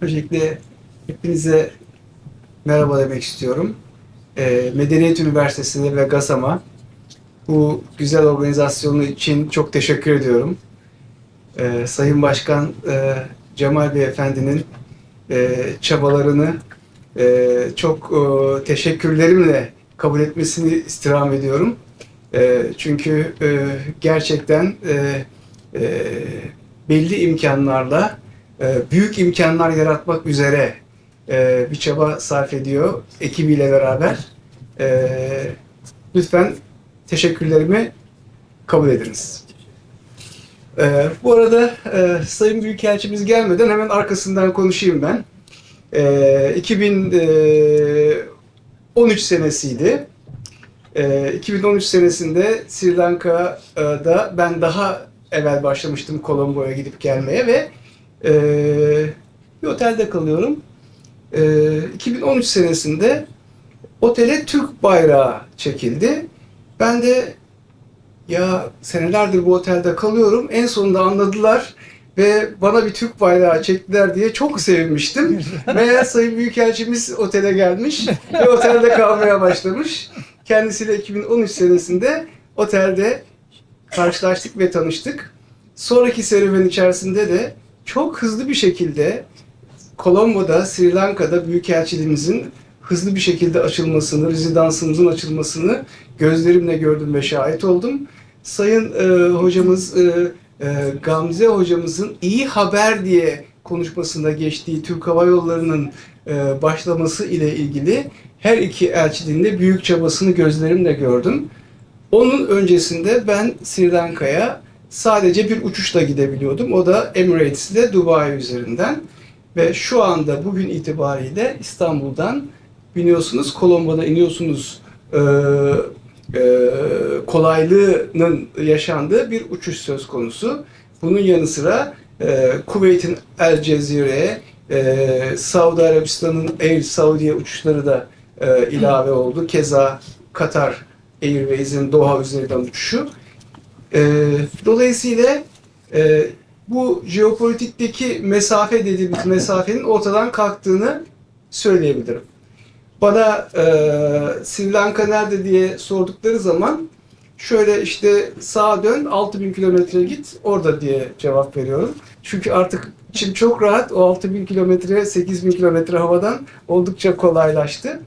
Öncelikle hepinize merhaba demek istiyorum. Ee, Medeniyet Üniversitesi'ne ve GASAM'a bu güzel organizasyonu için çok teşekkür ediyorum. Ee, Sayın Başkan e, Cemal Bey Efendi'nin e, çabalarını e, çok e, teşekkürlerimle kabul etmesini istirham ediyorum. E, çünkü e, gerçekten e, e, belli imkanlarla e, büyük imkanlar yaratmak üzere e, bir çaba sarf ediyor ekibiyle beraber. E, lütfen teşekkürlerimi kabul ediniz. E, bu arada e, Sayın Büyükelçimiz gelmeden hemen arkasından konuşayım ben. E, 2013 senesiydi. E, 2013 senesinde Sri Lanka'da ben daha evvel başlamıştım Colombo'ya gidip gelmeye ve e, bir otelde kalıyorum. E, 2013 senesinde otele Türk bayrağı çekildi. Ben de ya senelerdir bu otelde kalıyorum. En sonunda anladılar ve bana bir Türk bayrağı çektiler diye çok sevinmiştim. Meğer Sayın Büyükelçimiz otele gelmiş ve otelde kalmaya başlamış. Kendisiyle 2013 senesinde otelde karşılaştık ve tanıştık. Sonraki serüven içerisinde de çok hızlı bir şekilde Colombo'da, Sri Lanka'da Büyükelçiliğimizin hızlı bir şekilde açılmasını, rezidansımızın açılmasını gözlerimle gördüm ve şahit oldum. Sayın e, hocamız, e, e, Gamze hocamızın iyi haber diye konuşmasında geçtiği Türk Hava Yolları'nın e, başlaması ile ilgili her iki elçiliğin de büyük çabasını gözlerimle gördüm. Onun öncesinde ben Sri Lanka'ya sadece bir uçuşla gidebiliyordum. O da Emirates ile Dubai üzerinden. Ve şu anda bugün itibariyle İstanbul'dan biniyorsunuz, Colombo'da iniyorsunuz. Ee, e, kolaylığının yaşandığı bir uçuş söz konusu. Bunun yanı sıra e, Kuveyt'in El Cezire'ye, e, Saudi Arabistan'ın Air Saudi'ye uçuşları da e, ilave oldu. Keza Katar Airways'in Doha üzerinden uçuşu. E, dolayısıyla e, bu jeopolitikteki mesafe dediğimiz mesafenin ortadan kalktığını söyleyebilirim. Bana e, Sri Lanka nerede diye sordukları zaman şöyle işte sağa dön 6000 kilometre git orada diye cevap veriyorum. Çünkü artık içim çok rahat o 6000 kilometre 8000 kilometre havadan oldukça kolaylaştı.